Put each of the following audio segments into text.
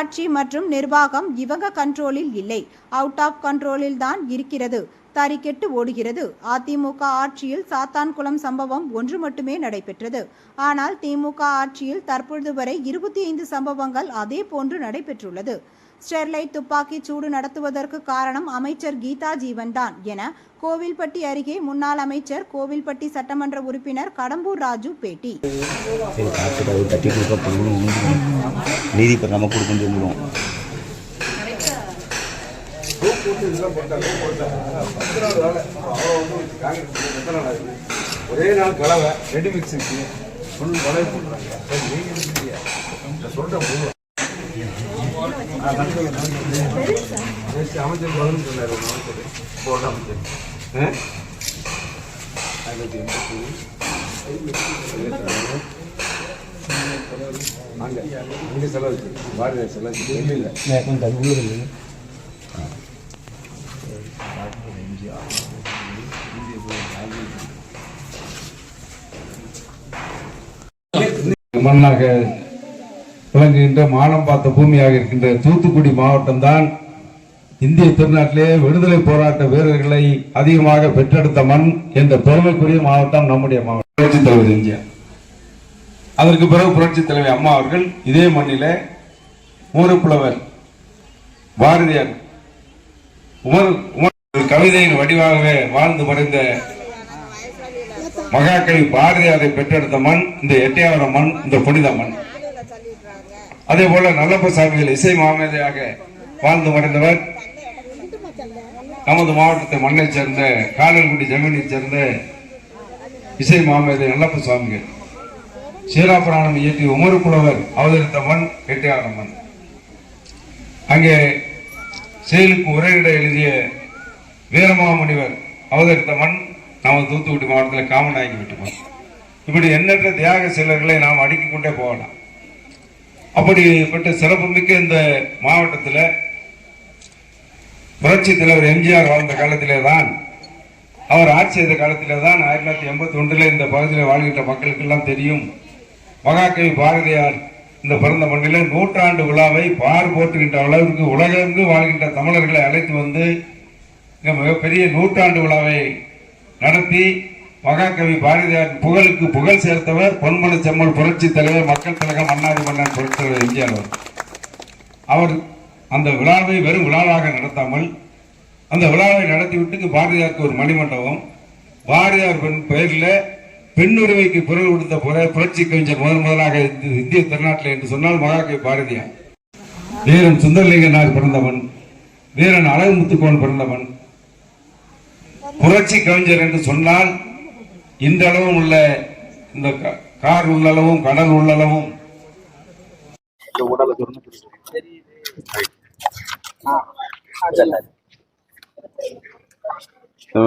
ஆட்சி மற்றும் நிர்வாகம் இவங்க கண்ட்ரோலில் இல்லை. அவுட் ஆஃப் கண்ட்ரோலில் தான் இருக்கிறது. தறிக்கெட்டு ஓடுகிறது. அதிமுக ஆட்சியில் சாத்தான்குளம் சம்பவம் ஒன்று மட்டுமே நடைபெற்றது. ஆனால் திமுக ஆட்சியில் தற்பொழுது வரை இருபத்தி ஐந்து சம்பவங்கள் அதே போன்று நடைபெற்றுள்ளது. ஸ்டெர்லைட் துப்பாக்கி சூடு நடத்துவதற்கு காரணம் அமைச்சர் கீதா ஜீவன்தான் என கோவில்பட்டி அருகே முன்னாள் அமைச்சர் கோவில்பட்டி சட்டமன்ற உறுப்பினர் கடம்பூர் ராஜு பேட்டி. சரி காசு அது தட்டி கொடுக்க போகணும் நீதி இப்போ நம்ம கொடுக்க சொல்லுவோம் ஒரே நாள் கலவை ரெடி மிக்ஸுக்கு ஃபுல் கலவை போடுறாங்க நான் அமைச்சர் பதில் சொன்னார் அமைச்சர். அமைச்சர். ஆயிரத்தி எண்பத்தி செலவு பாரதிய செலவு இல்லை உள்ளது மண்ணாக விளங்குகின்ற மானம் பார்த்த பூமியாக இருக்கின்ற தூத்துக்குடி மாவட்டம் தான் இந்திய திருநாட்டிலே விடுதலை போராட்ட வீரர்களை அதிகமாக பெற்றெடுத்த மண் என்ற பெருமைக்குரிய மாவட்டம் நம்முடைய மாவட்டம். புரட்சித் தலைவர் எம்ஜிஆர். அதற்கு பிறகு புரட்சித் தலைவர் அம்மா அவர்கள் இதே மண்ணில ஊரப்புலவர் பாரதியார் உமர் உமர் ஒரு கவிதையின் வடிவாகவே வாழ்ந்து மறைந்த மகாகவி பாரதியாரை பெற்றெடுத்த மண் இந்த எட்டையாவரம் மண் இந்த புனித மண். அதே போல நல்லப்ப சாமிகள் இசை மாமேதையாக வாழ்ந்து மறைந்தவர் நமது மாவட்டத்தை மண்ணை சேர்ந்த காலல்குடி ஜெமினியை சேர்ந்த இசை மாமேதை நல்லப்ப சுவாமிகள் சீராபுராணம் இயற்றி உமர் புலவர் அவதரித்த மண் எட்டையாவரம் மண். அங்கே செயலுக்கு உரையிட எழுதிய வீரமாமுனிவர் அவதரித்த மண் நமது தூத்துக்குடி மாவட்டத்தில் காமநாயகி விட்டுமன் இப்படி எண்ணற்ற தியாக சிலர்களை நாம் அடுக்கிக் கொண்டே போகலாம். அப்படிப்பட்ட சிறப்புமிக்க இந்த மாவட்டத்தில் புரட்சி தலைவர் எம்ஜிஆர் வாழ்ந்த காலத்திலே தான் அவர் ஆட்சி செய்த காலத்திலே தான் ஆயிரத்தி தொள்ளாயிரத்தி எண்பத்தி ஒன்றில் இந்த பகுதியில் வாழ்கின்ற மக்களுக்கெல்லாம் தெரியும். மகாகவி பாரதியார் இந்த பிறந்த மண்ணில் நூற்றாண்டு விழாவை பார் போற்றுகின்ற அளவிற்கு உலகெங்கு வாழ்கின்ற தமிழர்களை அழைத்து வந்து இங்கே மிகப்பெரிய நூற்றாண்டு விழாவை நடத்தி மகாகவி பாரதியார் புகழுக்கு புகழ் சேர்த்தவர் பொன்மன செம்மல் புரட்சி தலைவர் மக்கள் கழகம் அண்ணாதி மன்னன் புரட்சி தலைவர் எம்ஜிஆர் அவர் அவர் அந்த விழாவை வெறும் விழாவாக நடத்தாமல் அந்த விழாவை நடத்திவிட்டு பாரதியாருக்கு ஒரு மணிமண்டபம். பாரதியார் பெண் பெயரில் பெண்ணுரிமைக்கு குரல் கொடுத்த புரட்சி கவிஞர் முதன் முதலாக இந்த இந்திய திருநாட்டில் என்று சொன்னால் மகாகவி பாரதியார். வீரன் சுந்தரலிங்கனார் பிறந்தவன். வீரன் அழகு முத்துக்கோன் பிறந்தவன். புரட்சி கவிஞர் என்று சொன்னால் இந்த அளவும் உள்ள இந்த கார் உள்ளளவும் கடல் உள்ளளவும்.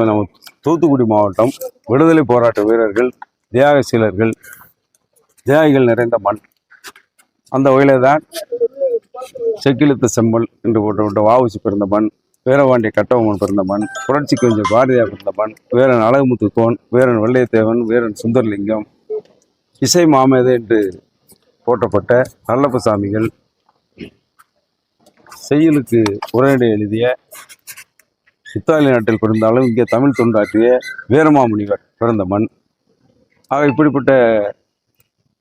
நம்ம தூத்துக்குடி மாவட்டம் விடுதலை போராட்ட வீரர்கள் தியாகசீலர்கள் தியாகிகள் நிறைந்த மண். அந்த வகையில் தான் செக்கிழுத்த செம்மல் என்று போட்ட வாவுசி பிறந்த மண். வீரபாண்டிய கட்டபொம்மன் பிறந்த மண் புரட்சி கவிஞர் பாரதியார் பிறந்த மண் வீரன் அழகுமுத்து கோன் வீரன் வெள்ளையத்தேவன் வீரன் சுந்தரலிங்கம் இசை மாமேதை என்று போற்றப்பட்ட நல்லப்ப சாமிகள் செய்யலுக்கு உரைநடை எழுதிய இத்தாலி நாட்டில் பிறந்தாலும் இங்கே தமிழ் தொண்டாற்றிய வீரமாமுனிவர் பிறந்த மண் ஆக இப்படிப்பட்ட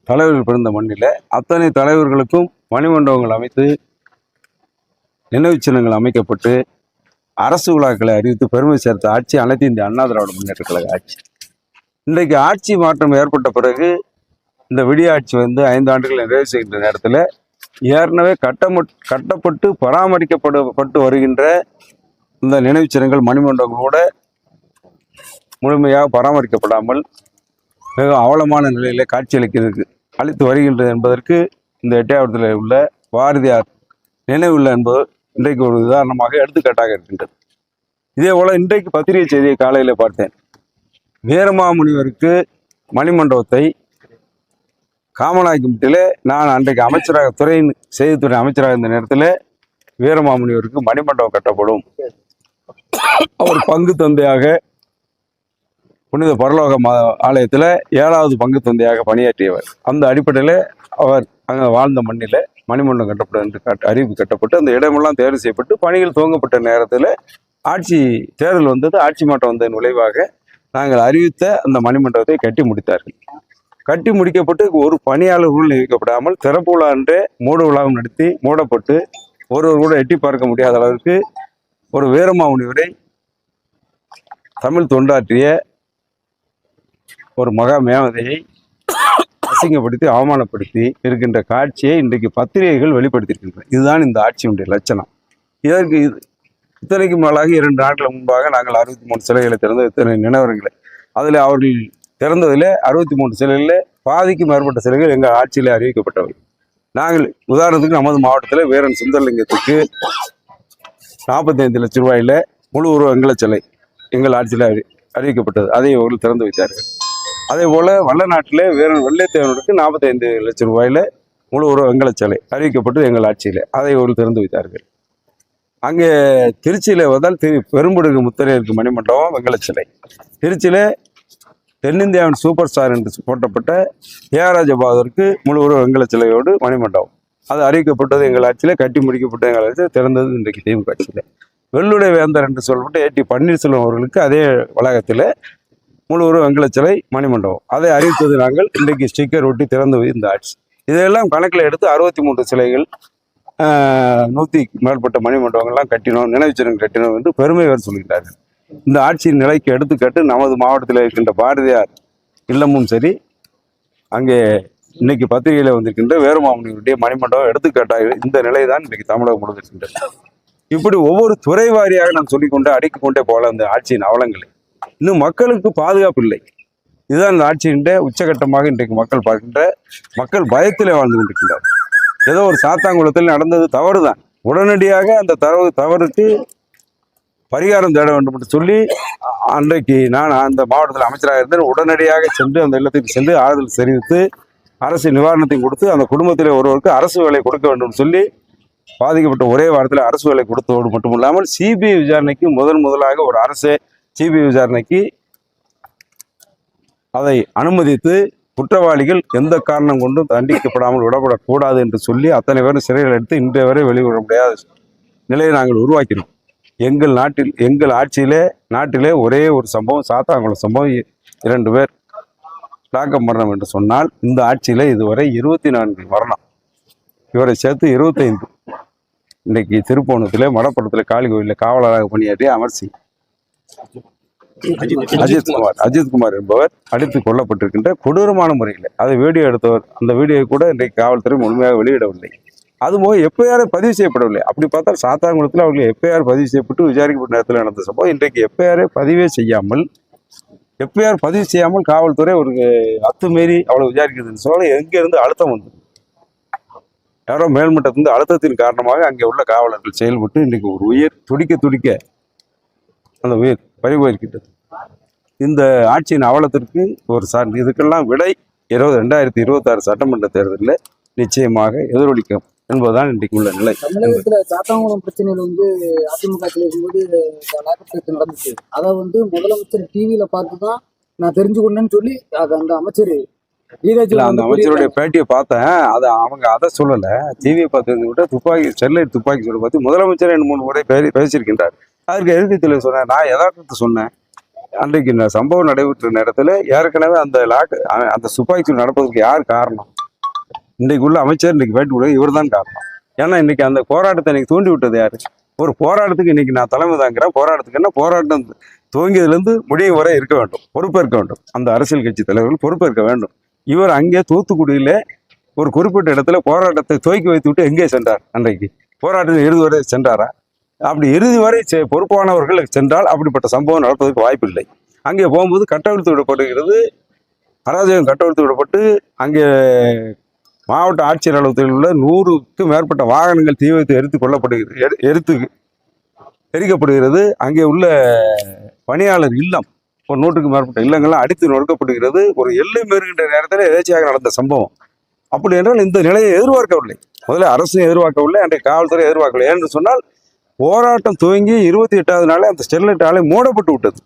தலைவர்கள் பிறந்த மண்ணில் அத்தனை தலைவர்களுக்கும் மணிமண்டபங்கள் அமைத்து நினைவுச்சின்னங்கள் அமைக்கப்பட்டு அரசு விழாக்களை அறிவித்து பெருமை சேர்த்த ஆட்சி அனைத்து இந்திய அண்ணா திராவிட முன்னேற்ற கழக ஆட்சி. இன்றைக்கு ஆட்சி மாற்றம் ஏற்பட்ட பிறகு இந்த விடியாட்சி வந்து ஐந்து ஆண்டுகள் நிறைவு செய்கின்ற நேரத்தில் ஏற்கனவே கட்டமட் கட்டப்பட்டு பராமரிக்கப்படப்பட்டு வருகின்ற இந்த நினைவுச் சின்னங்கள் மணிமண்டபங்களோட முழுமையாக பராமரிக்கப்படாமல் மிக அவலமான நிலையில் காட்சியளிக்கிறது அளித்து வருகின்றது என்பதற்கு இந்த எட்டயபுரத்தில் உள்ள பாரதியார் நினைவுள்ள என்பது இன்றைக்கு ஒரு உதாரணமாக எடுத்துக்காட்டாக இருக்கின்றது. இதே போல இன்றைக்கு பத்திரிகை செய்தியை காலையில் பார்த்தேன். வீரமாமுனிவருக்கு மணிமண்டபத்தை காமநாயக்கம்பட்டியிலே நான் அன்றைக்கு அமைச்சராக துறையின் செய்தித்துறை அமைச்சராக இருந்த நேரத்தில் வீரமாமுனிவருக்கு மணிமண்டபம் கட்டப்படும். அவர் பங்கு தந்தையாக புனித பரலோக மா ஆலயத்தில் ஏழாவது பங்கு தந்தையாக பணியாற்றியவர். அந்த அடிப்படையில் அவர் அங்கே வாழ்ந்த மண்ணில் மணிமண்டம் கட்டப்படும் என்று கட்ட அறிவிப்பு கட்டப்பட்டு அந்த இடமெல்லாம் தேர்வு செய்யப்பட்டு பணிகள் துவங்கப்பட்ட நேரத்தில் ஆட்சி தேர்தல் வந்தது ஆட்சி மாற்றம் வந்ததன் விளைவாக நாங்கள் அறிவித்த அந்த மணிமண்டபத்தை கட்டி முடித்தார்கள். கட்டி முடிக்கப்பட்டு ஒரு பணியாளர்கள் நியமிக்கப்படாமல் திறப்பு விழா என்றே மூடு விழாவும் நடத்தி மூடப்பட்டு ஒருவர் கூட எட்டி பார்க்க முடியாத அளவிற்கு ஒரு வீரமாமுனிவரை தமிழ் தொண்டாற்றிய ஒரு மகா மேவதையை அசிங்கப்படுத்தி அவமானப்படுத்தி இருக்கின்ற காட்சியை இன்றைக்கு பத்திரிகைகள் வெளிப்படுத்தியிருக்கின்றன. இதுதான் இந்த ஆட்சியினுடைய லட்சணம். இதற்கு இது இத்தனைக்கு மேலாக இரண்டு நாட்கள் முன்பாக நாங்கள் அறுபத்தி மூணு சிலைகளை திறந்த இத்தனை நினைவரங்களை அதில் அவர்கள் திறந்ததில் அறுபத்தி மூணு சிலைகளில் பாதிக்கும் மேற்பட்ட சிலைகள் எங்கள் ஆட்சியில் அறிவிக்கப்பட்டவை. நாங்கள் உதாரணத்துக்கு நமது மாவட்டத்தில் வீரன் சுந்தரலிங்கத்துக்கு நாற்பத்தைந்து லட்சம் ரூபாயில் முழு உருவ வெங்கல சிலை எங்கள் ஆட்சியில் அறி அறிவிக்கப்பட்டது. அதை அவர்கள் திறந்து வைத்தார்கள். அதே போல் வல்லநாட்டில் வீரன் வெள்ளைத்தேவனுக்கு நாற்பத்தைந்து லட்சம் ரூபாயில் முழு உருவ வெங்கலச்சாலை அறிவிக்கப்பட்டது எங்கள் ஆட்சியில். அதை அவர்கள் திறந்து வைத்தார்கள். அங்கே திருச்சியில் வந்தால் திரு பெரும்படுகு முத்தரையருக்கு மணிமண்டபம் வெங்கலச்சிலை. திருச்சியில் தென்னிந்தியாவின் சூப்பர் ஸ்டார் என்று போட்டப்பட்ட ஏராஜ பகதூருக்கு முழு உருவ வெங்கலச்சிலையோடு மணிமண்டபம். அது அறிவிக்கப்பட்டது எங்கள் ஆட்சியில் கட்டி முடிக்கப்பட்ட எங்கள் ஆட்சியில் திறந்தது இன்றைக்கு திமுக ஆட்சியில். வெள்ளுடை வேந்தர் என்று சொல்லப்பட்ட டி பன்னீர்செல்வம் அவர்களுக்கு அதே வளாகத்தில் முழுவரும் உருவ வெங்கல சிலை மணிமண்டபம். அதை அறிவித்தது நாங்கள் இன்றைக்கு ஸ்டிக்கர் ஒட்டி திறந்து இந்த ஆட்சி இதையெல்லாம் கணக்கில் எடுத்து அறுபத்தி மூன்று சிலைகள் நூற்றி மேற்பட்ட மணிமண்டபங்கள்லாம் கட்டினோம் நினைவுச்சின்னம் கட்டினோம் என்று பெருமை வேறு சொல்கிறார்கள் இந்த ஆட்சியின் நிலைக்கு எடுத்துக்காட்டு நமது மாவட்டத்தில் இருக்கின்ற பாரதியார் இல்லமும் சரி அங்கே இன்னைக்கு பத்திரிகையில் வந்திருக்கின்ற வேறுமாமனியுடைய மணிமண்டபம் எடுத்துக்காட்டாக இந்த நிலை தான் இன்றைக்கு தமிழகம் முழுவதற்கின்றது இப்படி ஒவ்வொரு துறை வாரியாக நாம் சொல்லிக்கொண்டு அடுக்கிக் கொண்டே போகல அந்த ஆட்சியின் அவலங்களை. இன்னும் மக்களுக்கு பாதுகாப்பு இல்லை. இதுதான் இந்த ஆட்சியின்ற உச்சகட்டமாக இன்றைக்கு மக்கள் பார்க்கின்ற மக்கள் பயத்தில் வாழ்ந்து கொண்டிருக்கின்றார் ஏதோ ஒரு சாத்தாங்குளத்தில் நடந்தது தவறு தான் உடனடியாக அந்த தவறு தவறுக்கு பரிகாரம் தேட வேண்டும் என்று சொல்லி அன்றைக்கு நான் அந்த மாவட்டத்தில் அமைச்சராக இருந்தேன். உடனடியாக சென்று அந்த இல்லத்துக்கு சென்று ஆறுதல் தெரிவித்து அரசு நிவாரணத்தை கொடுத்து அந்த குடும்பத்தில் ஒருவருக்கு அரசு வேலை கொடுக்க வேண்டும் சொல்லி பாதிக்கப்பட்ட ஒரே வாரத்தில் அரசு வேலை கொடுத்ததோடு மட்டும் இல்லாமல் சிபிஐ விசாரணைக்கு முதன் முதலாக ஒரு அரசே சிபிஐ விசாரணைக்கு அதை அனுமதித்து குற்றவாளிகள் எந்த காரணம் கொண்டும் தண்டிக்கப்படாமல் விடப்படக்கூடாது என்று சொல்லி அத்தனை பேரும் சிறையில் எடுத்து இன்றைய வரை வெளிவிட முடியாத நிலையை நாங்கள் உருவாக்கினோம். எங்கள் நாட்டில் எங்கள் ஆட்சியிலே நாட்டிலே ஒரே ஒரு சம்பவம் சாத்தாங்குளம் சம்பவம். இரண்டு பேர் தாக்கம் மரணம் என்று சொன்னால் இந்த ஆட்சியிலே இதுவரை இருபத்தி நான்கு மரணம். இவரை சேர்த்து இருபத்தைந்து. இன்றைக்கு திருப்போணத்தில் மடப்புறத்தில் காளி கோயிலில் காவலராக பணியாற்றிய அமர்சி அஜித்குமார் அஜித்குமார் என்பவர் அடித்து கொல்லப்பட்டிருக்கின்ற கொடூரமான முறையில். அதை வீடியோ எடுத்தவர் அந்த வீடியோவை கூட இன்றைக்கு காவல்துறை முழுமையாக வெளியிடவில்லை. அதுபோக எஃப்ஐஆர் பதிவு செய்யப்படவில்லை. அப்படி பார்த்தா சாத்தாங்குளத்தில் அவர்கள் எஃப்ஐஆர் பதிவு செய்யப்பட்டு விசாரிக்கப்பட்ட நேரத்தில் நடந்த சம்பவம் இன்றைக்கு எஃப்ஐஆரை பதிவே செய்யாமல் எஃப்ஐஆர் பதிவு செய்யாமல் காவல்துறை ஒரு அத்துமீறி அவளை விசாரிக்கிறதுன்னு சொல்ல எங்கேருந்து அழுத்தம் வந்து யாரோ மேல்மட்டத்திலிருந்து அழுத்தத்தின் காரணமாக அங்கே உள்ள காவலர்கள் செயல்பட்டு இன்றைக்கு ஒரு உயிர் துடிக்க துடிக்க அந்த உயிர் பறிபோயிருக்கின்றது. இந்த ஆட்சியின் அவலத்திற்கு ஒரு சார் இதுக்கெல்லாம் விடை இருபது ரெண்டாயிரத்தி இருபத்தாறு சட்டமன்ற தேர்தலில் நிச்சயமாக எதிரொலிக்கும் என்பதுதான் இன்றைக்கு உள்ள நிலை. தமிழகத்துல சாத்தாங்குளம் பிரச்சனையில வந்து அதிமுக இருக்கும்போது நடந்துச்சு. அதை வந்து முதலமைச்சர் டிவியில பார்த்து தான் நான் தெரிஞ்சுக்கொண்டேன்னு சொல்லி அது அந்த அமைச்சர் அந்த அமைச்சருடைய பேட்டியை பார்த்தேன். அதை அவங்க அதை சொல்லல. டிவியை பார்த்ததை விட துப்பாக்கி ஸ்டெர்லைட் துப்பாக்கி சொல்ல பார்த்து முதலமைச்சர் ரெண்டு மூணு முறை பேசி பேசியிருக்கின்றார். அதற்கு எதிர்த்து தெளிவு சொன்னேன். நான் யதார்த்தத்தை சொன்னேன். அன்றைக்கு இந்த சம்பவம் நடைபெற்ற நேரத்தில் ஏற்கனவே அந்த லாக் அந்த துப்பாக்கி நடப்பதற்கு யார் காரணம்? இன்றைக்கு உள்ள அமைச்சர் இன்னைக்கு பேட்டி கொடுக்க இவர் தான் காரணம். ஏன்னா இன்னைக்கு அந்த போராட்டத்தை இன்னைக்கு தூண்டி விட்டது யாரு? ஒரு போராட்டத்துக்கு இன்னைக்கு நான் தலைமை தாங்கிறேன். போராட்டத்துக்கு என்ன? போராட்டம் துவங்கியதுலேருந்து முடிவு வரை இருக்க வேண்டும். பொறுப்பேற்க வேண்டும். அந்த அரசியல் கட்சி தலைவர்கள் பொறுப்பேற்க வேண்டும். இவர் அங்கே தூத்துக்குடியில் ஒரு குறிப்பிட்ட இடத்துல போராட்டத்தை துவக்கி வைத்து விட்டு எங்கே சென்றார் அன்றைக்கு? போராட்டத்தில் இறுதி வரை சென்றாரா? அப்படி இறுதி வரை செ- பொறுப்பானவர்கள் சென்றால் அப்படிப்பட்ட சம்பவம் நடப்பதற்கு வாய்ப்பில்லை. அங்கே போகும்போது கட்டவிழ்த்து விடப்படுகிறது. அராஜகம் கட்டவிழ்த்து விடப்பட்டு அங்கே மாவட்ட ஆட்சியர் அலுவலகத்தில் உள்ள நூறுக்கும் மேற்பட்ட வாகனங்கள் தீ வைத்து எரித்து கொல்லப்படுகிறது எரித்து எரிக்கப்படுகிறது. அங்கே உள்ள பணியாளர் இல்லம் ஒரு நூற்றுக்கு மேற்பட்ட இல்லங்கள்லாம் அடித்து நொறுக்கப்படுகிறது. ஒரு எல்லை மீறுகின்ற நேரத்தில் எதேச்சியாக நடந்த சம்பவம். அப்படி என்றால் இந்த நிலையை எதிர்பார்க்கவில்லை. முதல்ல அரசும் எதிர்பார்க்கவில்லை அன்றைய காவல்துறை எதிர்பார்க்கவில்லை. என்று சொன்னால் போராட்டம் துவங்கி இருபத்தி எட்டாவது நாளே அந்த ஸ்டெர்லைட் ஆலை மூடப்பட்டு விட்டது.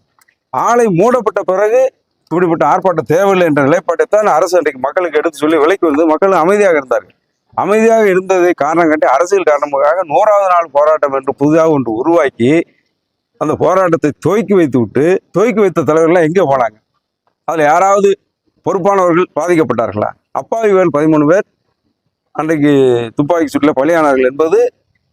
ஆலை மூடப்பட்ட பிறகு இப்படிப்பட்ட ஆர்ப்பாட்டம் தேவையில்லை என்ற நிலைப்பாட்டை தான் அரசு அன்றைக்கு மக்களுக்கு எடுத்து சொல்லி விலைக்கு வந்து மக்கள் அமைதியாக இருந்தார்கள். அமைதியாக இருந்ததை காரணம் கட்டி அரசியல் காரணமாக நூறாவது நாள் போராட்டம் என்று புதிதாக ஒன்று உருவாக்கி அந்த போராட்டத்தை துவக்கி வைத்து விட்டு துவக்கி வைத்த தலைவர்கள்லாம் எங்கே போனாங்க? அதில் யாராவது பொறுப்பானவர்கள் பாதிக்கப்பட்டார்களா? அப்பாவிகள் பதிமூணு பேர் அன்றைக்கு துப்பாக்கி சூட்டில் பலியானார்கள் என்பது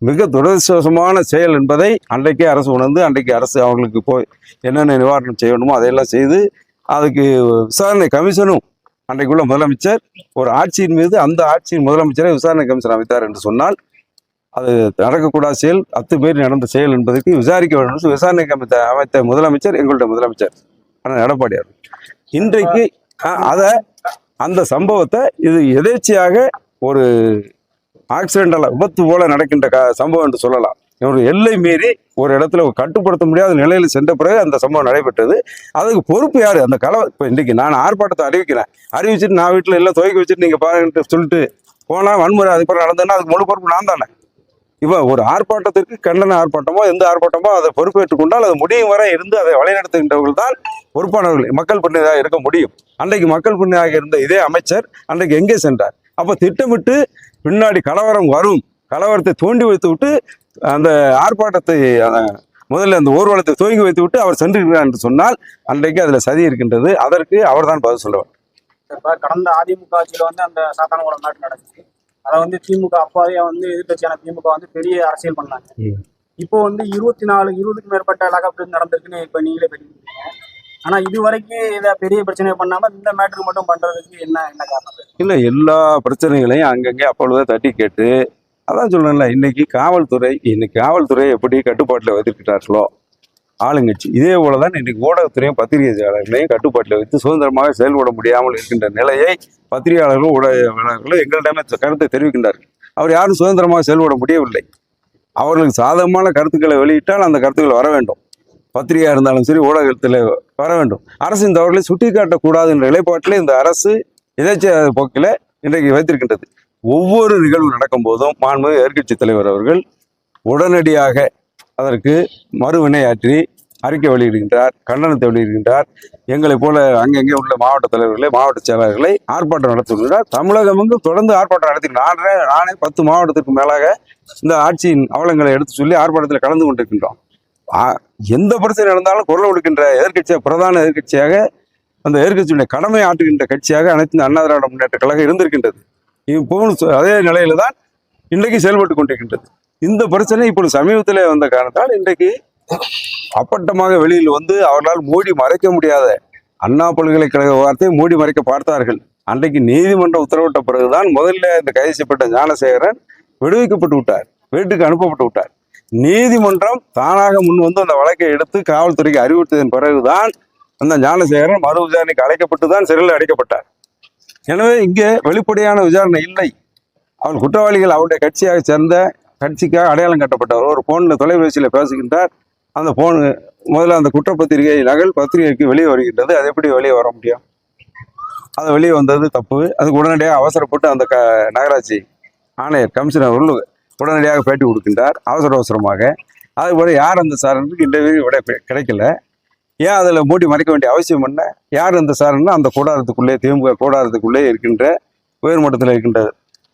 மிக துரதிருஷ்டவசமான செயல் என்பதை அன்றைக்கே அரசு உணர்ந்து அன்றைக்கு அரசு அவர்களுக்கு போய் என்னென்ன நிவாரணம் செய்யணுமோ அதையெல்லாம் செய்து அதுக்கு விசாரணை கமிஷனும் அன்றைக்குள்ள முதலமைச்சர் ஒரு ஆட்சியின் மீது அந்த ஆட்சியின் முதலமைச்சரை விசாரணை கமிஷன் அமைத்தார் என்று சொன்னால் அது நடக்கக்கூடாத செயல் அத்து பேர் நடந்த செயல் என்பதற்கு விசாரிக்க வேண்டும் என்று விசாரணை கமித்த அமைத்த முதலமைச்சர் எங்களுடைய முதலமைச்சர் ஆனால் எடப்பாடியார் இன்றைக்கு அதை அந்த சம்பவத்தை இது எதேச்சையாக ஒரு ஆக்சிடென்டல் விபத்து போல நடக்கின்ற க சம்பவம் என்று சொல்லலாம். ஒரு எல்லை மீறி ஒரு இடத்துல கட்டுப்படுத்த முடியாத நிலையில் சென்ற பிறகு அந்த சம்பவம் நடைபெற்றது. அதுக்கு பொறுப்பு யார்? அந்த கலவ இப்போ இன்றைக்கி நான் ஆர்ப்பாட்டத்தை அறிவிக்கிறேன். அறிவிச்சிட்டு நான் வீட்டில் எல்லாம் துவைக்க வச்சுட்டு நீங்கள் பாருங்கன்ட்டு சொல்லிட்டு போனால் வன்முறை அதுக்கப்புறம் நடந்ததுன்னா அதுக்கு முழு பொறுப்பு நான் தானே. இப்போ ஒரு ஆர்ப்பாட்டத்திற்கு கண்டன ஆர்ப்பாட்டமோ எந்த ஆர்ப்பாட்டமோ அதை பொறுப்பேற்றுக் கொண்டால் அது முடியும் வரை இருந்து அதை வழிநடத்துகின்றவர்கள் தான் பொறுப்பானவர்கள். மக்கள் பிரதிநிதியாக இருக்க முடியும். அன்றைக்கு மக்கள் பிரதிநிதியாக இருந்த இதே அமைச்சர் அன்றைக்கு எங்கே சென்றார்? அப்போ திட்டமிட்டு பின்னாடி கலவரம் வரும். கலவரத்தை தூண்டி வைத்து விட்டு அந்த ஆர்ப்பாட்டத்தை முதல்ல அந்த ஊர்வலத்தை துவங்கி வைத்து விட்டு அவர் சென்றிருக்கிறார் என்று சொன்னால் அன்றைக்கு அதில் சதி இருக்கின்றது. அதற்கு அவர்தான் பதில் சொல்லுவார் கடந்த அதிமுக ஆட்சியில வந்து அந்த சாத்தானகுளம் நாட்டு நடந்துச்சு. அதை வந்து திமுக அப்பாவே வந்து எதிர்க்கட்சியான திமுக வந்து பெரிய அரசியல் பண்ணாங்க. இப்போ வந்து இருபத்தி நாலு இருபதுக்கு மேற்பட்ட லகப்பு நடந்திருக்குன்னு இப்ப நீங்களே தெரிஞ்சுக்கீங்க ஆனா இது வரைக்கும் இதை பெரிய பிரச்சனையை பண்ணாம இந்த மேட்டருக்கு மட்டும் பண்றதுக்கு என்ன என்ன காரணம்? இல்லை எல்லா பிரச்சனைகளையும் அங்கங்கே அப்பொழுது தட்டி கேட்டு அதான் சொல்லணும்ல இன்னைக்கு காவல்துறை இன்னைக்கு காவல்துறை எப்படி கட்டுப்பாட்டில் வைத்திருக்கிறார்களோ ஆளுங்கட்சி இதே போல தான் இன்னைக்கு ஊடகத்துறையும் பத்திரிகையாளர்களையும் கட்டுப்பாட்டில் வைத்து சுதந்திரமாக செயல்பட முடியாமல் இருக்கின்ற நிலையை பத்திரிகையாளர்களும் ஊடகங்களும் எங்களிடமே கருத்தை தெரிவிக்கின்றார்கள். அவர் யாரும் சுதந்திரமாக செயல்பட முடியவில்லை. அவர்களுக்கு சாதகமான கருத்துக்களை வெளியிட்டால் அந்த கருத்துக்கள் வர வேண்டும். பத்திரிகையாக இருந்தாலும் சரி ஊடகத்தில் வர வேண்டும். அரசின் தவறுகளை சுட்டிக்காட்டக்கூடாது என்ற நிலைப்பாட்டில் இந்த அரசு எதாச்சிய போக்கில் இன்றைக்கு வைத்திருக்கின்றது. ஒவ்வொரு நிகழ்வு நடக்கும் போதும் மாண்புமிகு எதிர்க்கட்சி தலைவர் அவர்கள் உடனடியாக அதற்கு மறுவினையாற்றி அறிக்கை வெளியிடுகின்றார் கண்டனத்தை வெளியிடுகின்றார். எங்களைப் போல அங்கங்கே உள்ள மாவட்ட தலைவர்களை மாவட்ட செயலாளர்களை ஆர்ப்பாட்டம் நடத்துகின்றார். தமிழகம் எங்கும் தொடர்ந்து ஆர்ப்பாட்டம் நடத்துகின்றோம் நானே நானே பத்து மாவட்டத்திற்கு மேலாக இந்த ஆட்சியின் அவலங்களை எடுத்து சொல்லி ஆர்ப்பாட்டத்தில் கலந்து கொண்டிருக்கின்றோம். எந்த பிரச்சனை நடந்தாலும் குரல் கொடுக்கின்ற எதிர்கட்சியாக பிரதான எதிர்க்கட்சியாக அந்த எதிர்க்கட்சியுடைய கடமை ஆற்றுகின்ற கட்சியாக அனைத்து இந்திய அண்ணா திராவிட முன்னேற்ற கழகம் இருந்திருக்கின்றது. இப்போவும் அதே நிலையில தான் இன்றைக்கு செயல்பட்டு கொண்டிருக்கின்றது. இந்த பிரச்சனை இப்பொழுது சமீபத்தில் வந்த காரணத்தால் இன்றைக்கு அப்பட்டமாக வெளியில் வந்து அவர்களால் மூடி மறைக்க முடியாத அண்ணா பல்கலைக்கழக வார்த்தையை மூடி மறைக்க பார்த்தார்கள். அன்றைக்கு நீதிமன்றம் உத்தரவிட்ட பிறகுதான் முதல்ல இந்த கைது செய்யப்பட்ட ஞானசேகரன் விடுவிக்கப்பட்டு விட்டார். வீட்டுக்கு அனுப்பப்பட்டு விட்டார். நீதிமன்றம் தானாக முன் வந்து அந்த வழக்கை எடுத்து காவல்துறைக்கு அறிவுறுத்தியதன் பிறகுதான் அந்த ஞானசேகரன் மறு விசாரணைக்கு அழைக்கப்பட்டு தான் சிறையில் அடைக்கப்பட்டார். எனவே இங்கே வெளிப்படையான விசாரணை இல்லை. அவன் குற்றவாளிகள் அவருடைய கட்சியாக சேர்ந்த கட்சிக்காக அடையாளம் கட்டப்பட்டவர். ஒரு போனில் தொலைபேசியில் பேசுகின்றார். அந்த ஃபோனு முதல்ல அந்த குற்றப்பத்திரிகை நகல் பத்திரிகைக்கு வெளியே வருகின்றது. அது எப்படி வெளியே வர முடியும்? அது வெளியே வந்தது தப்பு. அதுக்கு உடனடியாக அவசரப்பட்டு அந்த க நகராட்சி ஆணையர் கமிஷனர் அவர்கள் உடனடியாக பேட்டி கொடுக்கின்றார். அவசர அவசரமாக. அதுபோல யார் அந்த சாரனுக்கு இன்டர்வியூ விட கிடைக்கல. ஏன் அதில் மூடி மறைக்க வேண்டிய அவசியம் என்ன? யார் அந்த சாரன்னா அந்த கூடாரத்துக்குள்ளே திமுக கூடாரத்துக்குள்ளே இருக்கின்ற உயர்மட்டத்தில் இருக்கின்ற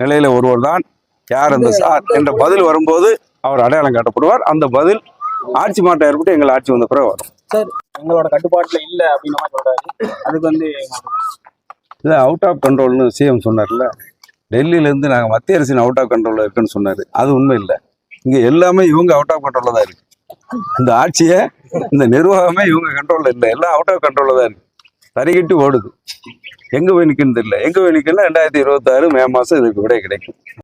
நிலையில ஒருவர் தான். யார் அந்த சார் என்ற பதில் வரும்போது அவர் அடையாளம் காட்டப்படுவார். அந்த பதில் ஆட்சி மாற்றம் ஏற்பட்டு எங்கள் ஆட்சி வந்த பிறகு வரும். எங்களோட கட்டுப்பாட்டுல இல்ல அப்படின்ற மாதிரி சொல்றாரு. அதுக்கு வந்து இல்லை அவுட் ஆஃப் கண்ட்ரோல்னு சிஎம் சொன்னார்ல. டெல்லியிலேருந்து நாங்கள் மத்திய அரசின் அவுட் ஆஃப் கண்ட்ரோலில் இருக்குன்னு சொன்னார். அது உண்மை இல்லை. இங்கே எல்லாமே இவங்க அவுட் ஆஃப் கண்ட்ரோலில் தான் இருக்கு. இந்த ஆட்சியை இந்த நிர்வாகமே இவங்க கண்ட்ரோலில் இல்லை. எல்லாம் அவுட் ஆஃப் கண்ட்ரோலில் தான் இருக்கு. தறிகட்டி ஓடுது. எங்கே போய் நிற்குன்னு தெரியல. எங்கே போய் நிற்கலாம் ரெண்டாயிரத்தி இருபத்தாறு மே மாதம் இதுக்கு விடை கிடைக்கும்.